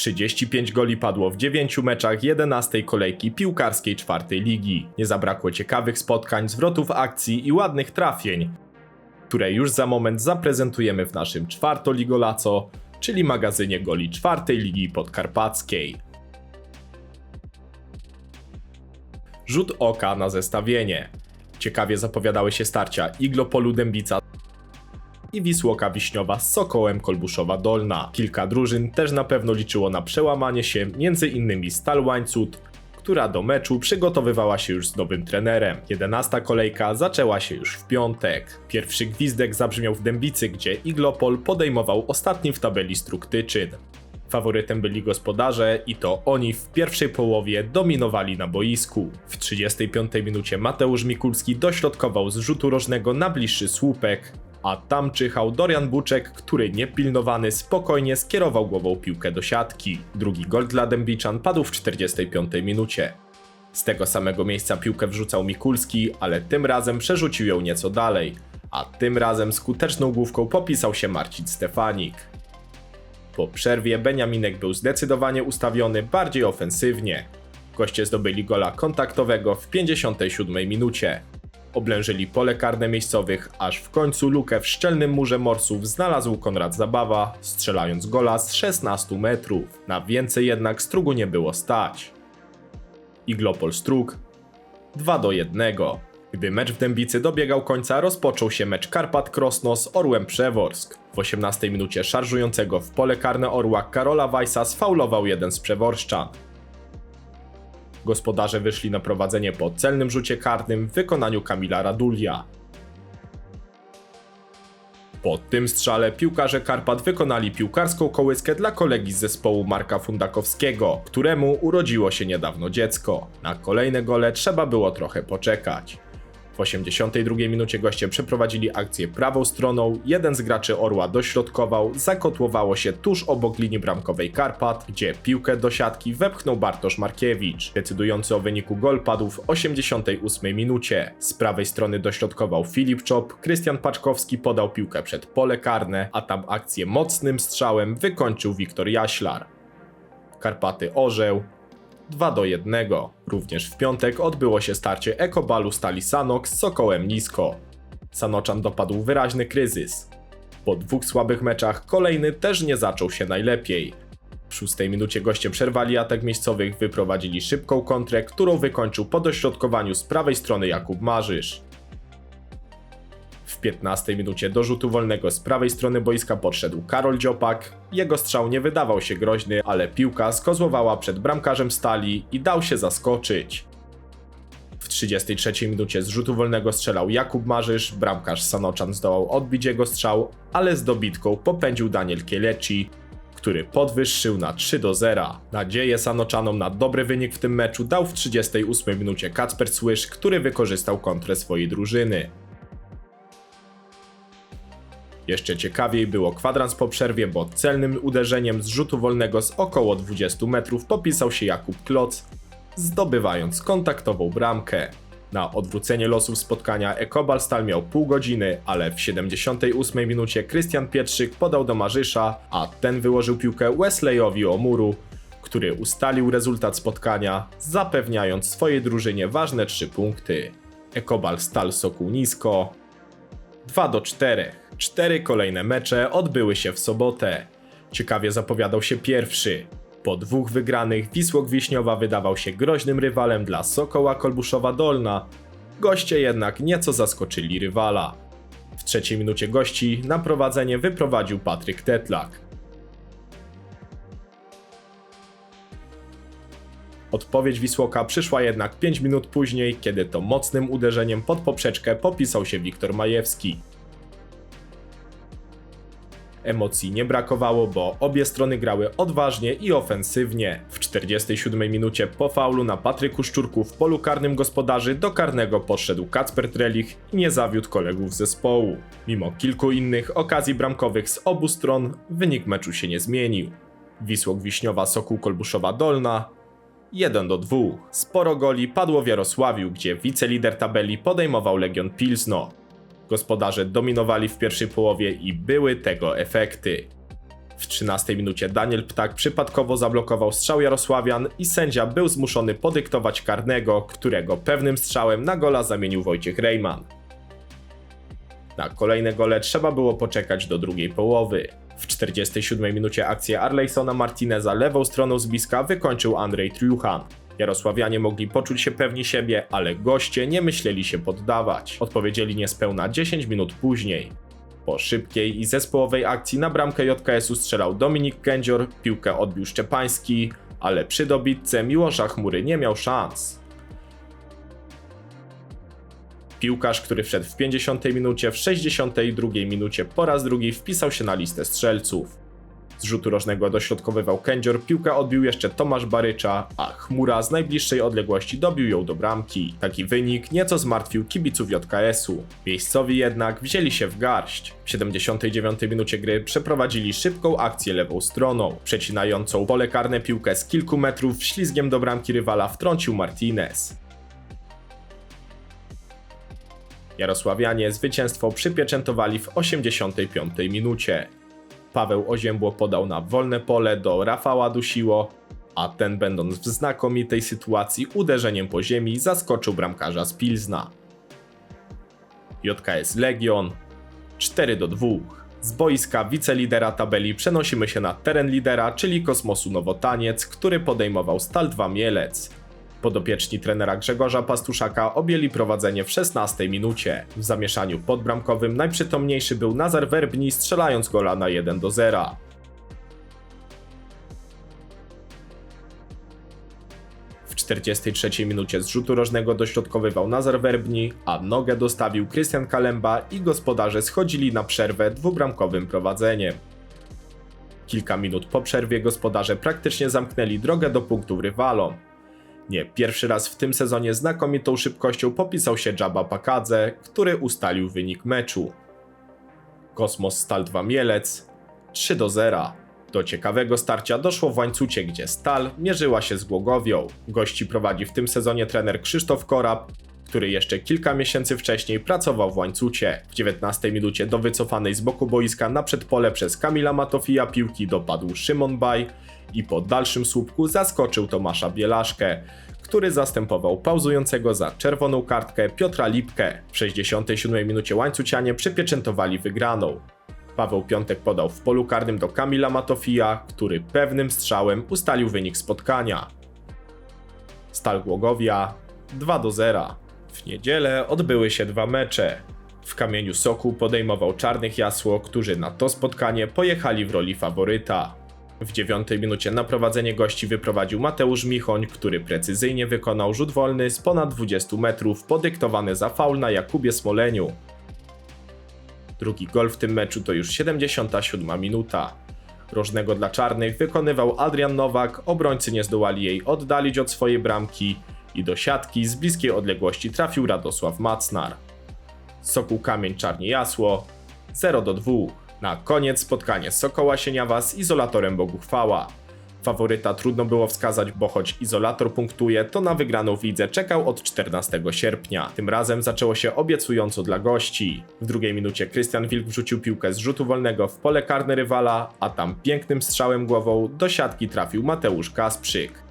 35 goli padło w 9 meczach 11 kolejki piłkarskiej czwartej ligi. Nie zabrakło ciekawych spotkań, zwrotów akcji i ładnych trafień, które już za moment zaprezentujemy w naszym czwartoligolaco, czyli magazynie goli czwartej ligi podkarpackiej. Rzut oka na zestawienie. Ciekawie zapowiadały się starcia Iglopolu Dębica i Wisłoka Wiśniowa z Sokołem Kolbuszowa Dolna. Kilka drużyn też na pewno liczyło na przełamanie się, między innymi Stal Łańcut, która do meczu przygotowywała się już z nowym trenerem. 11 kolejka zaczęła się już w piątek. Pierwszy gwizdek zabrzmiał w Dębicy, gdzie Iglopol podejmował ostatni w tabeli Struktyczyn. Faworytem byli gospodarze i to oni w pierwszej połowie dominowali na boisku. W 35 minucie Mateusz Mikulski dośrodkował z rzutu rożnego na bliższy słupek, a tam czyhał Dorian Buczek, który niepilnowany spokojnie skierował głową piłkę do siatki. Drugi gol dla Dębiczan padł w 45 minucie. Z tego samego miejsca piłkę wrzucał Mikulski, ale tym razem przerzucił ją nieco dalej, a tym razem skuteczną główką popisał się Marcin Stefanik. Po przerwie Beniaminek był zdecydowanie ustawiony bardziej ofensywnie. Goście zdobyli gola kontaktowego w 57 minucie. Oblężyli pole karne miejscowych, aż w końcu lukę w szczelnym murze morsów znalazł Konrad Zabawa, strzelając gola z 16 metrów. Na więcej jednak Strugu nie było stać. Iglopol Strug 2 do 1. Gdy mecz w Dębicy dobiegał końca, rozpoczął się mecz Karpat Krosno z Orłem Przeworsk. W 18 minucie szarżującego w pole karne Orła Karola Weissa sfaulował jeden z Przeworszczan. Gospodarze wyszli na prowadzenie po celnym rzucie karnym w wykonaniu Kamila Radulia. Po tym strzale piłkarze Karpat wykonali piłkarską kołyskę dla kolegi z zespołu Marka Fundakowskiego, któremu urodziło się niedawno dziecko. Na kolejne gole trzeba było trochę poczekać. W 82 minucie goście przeprowadzili akcję prawą stroną, jeden z graczy Orła dośrodkował, zakotłowało się tuż obok linii bramkowej Karpat, gdzie piłkę do siatki wepchnął Bartosz Markiewicz. Decydujący o wyniku gol padł w 88 minucie. Z prawej strony dośrodkował Filip Czop, Krystian Paczkowski podał piłkę przed pole karne, a tam akcję mocnym strzałem wykończył Wiktor Jaślar. Karpaty orzeł, 2 do 1. Również w piątek odbyło się starcie Ekobalu Stali Sanok z Sokołem Nisko. Sanoczan dopadł wyraźny kryzys. Po dwóch słabych meczach kolejny też nie zaczął się najlepiej. W szóstej minucie goście przerwali atak miejscowych, wyprowadzili szybką kontrę, którą wykończył po dośrodkowaniu z prawej strony Jakub Marzysz. W 15 minucie do rzutu wolnego z prawej strony boiska podszedł Karol Dziopak. Jego strzał nie wydawał się groźny, ale piłka skozłowała przed bramkarzem stali i dał się zaskoczyć. W 33 minucie z rzutu wolnego strzelał Jakub Marzysz, bramkarz Sanoczan zdołał odbić jego strzał, ale z dobitką popędził Daniel Kieleci, który podwyższył na 3 do 0. Nadzieję Sanoczanom na dobry wynik w tym meczu dał w 38 minucie Kacper Słysz, który wykorzystał kontrę swojej drużyny. Jeszcze ciekawiej było kwadrans po przerwie, bo celnym uderzeniem z rzutu wolnego z około 20 metrów popisał się Jakub Kloc, zdobywając kontaktową bramkę. Na odwrócenie losów spotkania Ekobal Stal miał pół godziny, ale w 78 minucie Krystian Pietrzyk podał do Marzysza, a ten wyłożył piłkę Wesleyowi Omuru, który ustalił rezultat spotkania, zapewniając swojej drużynie ważne 3 punkty. Ekobal Stal Sokół Nisko 2 do 4. Cztery kolejne mecze odbyły się w sobotę. Ciekawie zapowiadał się pierwszy. Po dwóch wygranych Wisłok Wiśniowa wydawał się groźnym rywalem dla Sokoła Kolbuszowa Dolna. Goście jednak nieco zaskoczyli rywala. W trzeciej minucie gości na prowadzenie wyprowadził Patryk Tetlak. Odpowiedź Wisłoka przyszła jednak 5 minut później, kiedy to mocnym uderzeniem pod poprzeczkę popisał się Wiktor Majewski. Emocji nie brakowało, bo obie strony grały odważnie i ofensywnie. W 47 minucie po faulu na Patryku Szczurku w polu karnym gospodarzy do karnego podszedł Kacper Trelich i nie zawiódł kolegów zespołu. Mimo kilku innych okazji bramkowych z obu stron, wynik meczu się nie zmienił. Wisłok Wiśniowa Sokół Kolbuszowa Dolna 1 do 2. Sporo goli padło w Jarosławiu, gdzie wicelider tabeli podejmował Legion Pilsno. Gospodarze dominowali w pierwszej połowie i były tego efekty. W 13 minucie Daniel Ptak przypadkowo zablokował strzał Jarosławian i sędzia był zmuszony podyktować karnego, którego pewnym strzałem na gola zamienił Wojciech Rejman. Na kolejne gole trzeba było poczekać do drugiej połowy. W 47 minucie akcję Arleysona Martineza lewą stroną z bliska wykończył Andrzej Triuchan. Jarosławianie mogli poczuć się pewni siebie, ale goście nie myśleli się poddawać. Odpowiedzieli niespełna 10 minut później. Po szybkiej i zespołowej akcji na bramkę JKS-u strzelał Dominik Kędzior, piłkę odbił Szczepański, ale przy dobitce Miłosza Chmury nie miał szans. Piłkarz, który wszedł w 50 minucie, w 62 minucie po raz drugi wpisał się na listę strzelców. Z rzutu rożnego dośrodkowywał Kędzior, piłkę odbił jeszcze Tomasz Barycza, a Chmura z najbliższej odległości dobił ją do bramki. Taki wynik nieco zmartwił kibiców JKS-u. Miejscowi jednak wzięli się w garść. W 79 minucie gry przeprowadzili szybką akcję lewą stroną. Przecinającą pole karne piłkę z kilku metrów ślizgiem do bramki rywala wtrącił Martinez. Jarosławianie zwycięstwo przypieczętowali w 85 minucie. Paweł Oziębło podał na wolne pole do Rafała Dusiło, a ten będąc w znakomitej sytuacji uderzeniem po ziemi zaskoczył bramkarza z Pilzna. JKS Legion 4 do 2. Z boiska wicelidera tabeli przenosimy się na teren lidera, czyli Kosmosu Nowotaniec, który podejmował Stal 2 Mielec. Podopieczni trenera Grzegorza Pastuszaka objęli prowadzenie w 16 minucie. W zamieszaniu podbramkowym najprzytomniejszy był Nazar Werbni strzelając gola na 1 do 0. W 43 minucie z rzutu rożnego dośrodkowywał Nazar Werbni, a nogę dostawił Krystian Kalemba i gospodarze schodzili na przerwę dwubramkowym prowadzeniem. Kilka minut po przerwie gospodarze praktycznie zamknęli drogę do punktów rywalom. Nie pierwszy raz w tym sezonie znakomitą szybkością popisał się Jabba Pakadze, który ustalił wynik meczu. Kosmos Stal 2 Mielec 3 do 0. Do ciekawego starcia doszło w łańcucie, gdzie Stal mierzyła się z Głogowią. Gości prowadzi w tym sezonie trener Krzysztof Korab, który jeszcze kilka miesięcy wcześniej pracował w łańcucie. W 19 minucie do wycofanej z boku boiska na przedpole przez Kamila Matofija piłki dopadł Szymon Baj i po dalszym słupku zaskoczył Tomasza Bielaszkę, który zastępował pauzującego za czerwoną kartkę Piotra Lipkę. W 67 minucie łańcucianie przypieczętowali wygraną. Paweł Piątek podał w polu karnym do Kamila Matofija, który pewnym strzałem ustalił wynik spotkania. Stal Głogowia 2 do 0. W niedzielę odbyły się dwa mecze. W kamieniu Soku podejmował Czarnych Jasło, którzy na to spotkanie pojechali w roli faworyta. W dziewiątej minucie na prowadzenie gości wyprowadził Mateusz Michoń, który precyzyjnie wykonał rzut wolny z ponad 20 metrów, podyktowany za faul na Jakubie Smoleniu. Drugi gol w tym meczu to już 77 minuta. Rożnego dla czarnych wykonywał Adrian Nowak, obrońcy nie zdołali jej oddalić od swojej bramki i do siatki z bliskiej odległości trafił Radosław Macnar. Sokół Kamień Czarnie Jasło 0 do 2. Na koniec spotkanie Sokoła Sieniawa z Izolatorem Boguchwała. Faworyta trudno było wskazać, bo choć izolator punktuje, to na wygraną w lidze czekał od 14 sierpnia. Tym razem zaczęło się obiecująco dla gości. W drugiej minucie Krystian Wilk wrzucił piłkę z rzutu wolnego w pole karne rywala, a tam pięknym strzałem głową do siatki trafił Mateusz Kasprzyk.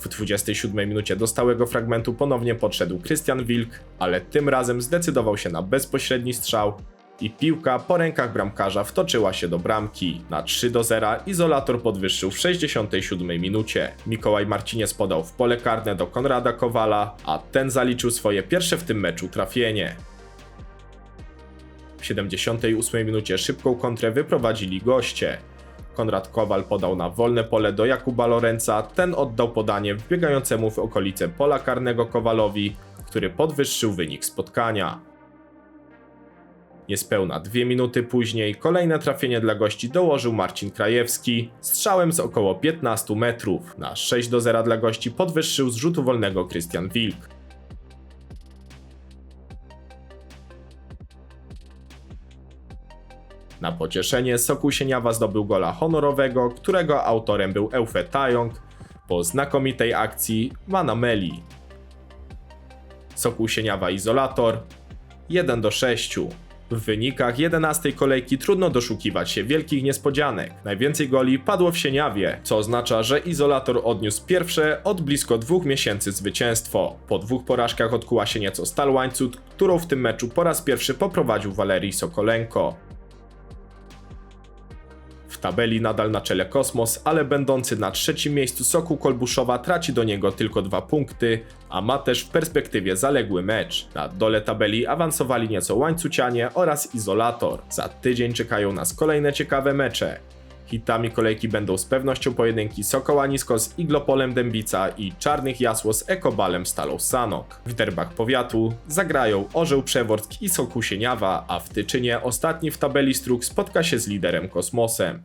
W 27 minucie do stałego fragmentu ponownie podszedł Krystian Wilk, ale tym razem zdecydował się na bezpośredni strzał i piłka po rękach bramkarza wtoczyła się do bramki. Na 3 do 0 izolator podwyższył w 67 minucie. Mikołaj Marciniec podał w pole karne do Konrada Kowala, a ten zaliczył swoje pierwsze w tym meczu trafienie. W 78 minucie szybką kontrę wyprowadzili goście. Konrad Kowal podał na wolne pole do Jakuba Lorenza, ten oddał podanie wbiegającemu w okolice pola karnego Kowalowi, który podwyższył wynik spotkania. Niespełna dwie minuty później kolejne trafienie dla gości dołożył Marcin Krajewski strzałem z około 15 metrów. Na 6 do 0 dla gości podwyższył z rzutu wolnego Krystian Wilk. Na pocieszenie Sokół Sieniawa zdobył gola honorowego, którego autorem był Eufe Tajong po znakomitej akcji Manameli. Sokół Sieniawa Izolator 1 do 6. W wynikach 11 kolejki trudno doszukiwać się wielkich niespodzianek. Najwięcej goli padło w Sieniawie, co oznacza, że Izolator odniósł pierwsze od blisko dwóch miesięcy zwycięstwo. Po dwóch porażkach odkuła się nieco Stal Łańcut, którą w tym meczu po raz pierwszy poprowadził Walerii Sokolenko. Tabeli nadal na czele Kosmos, ale będący na trzecim miejscu Sokół Kolbuszowa traci do niego tylko dwa punkty, a ma też w perspektywie zaległy mecz. Na dole tabeli awansowali nieco Łańcucianie oraz Izolator. Za tydzień czekają nas kolejne ciekawe mecze. Hitami kolejki będą z pewnością pojedynki Sokoła Nisko z Iglopolem Dębica i Czarnych Jasło z Ekobalem Stalą Sanok. W derbach powiatu zagrają Orzeł Przeworsk i Sokół Sieniawa, a w Tyczynie ostatni w tabeli Struk spotka się z liderem Kosmosem.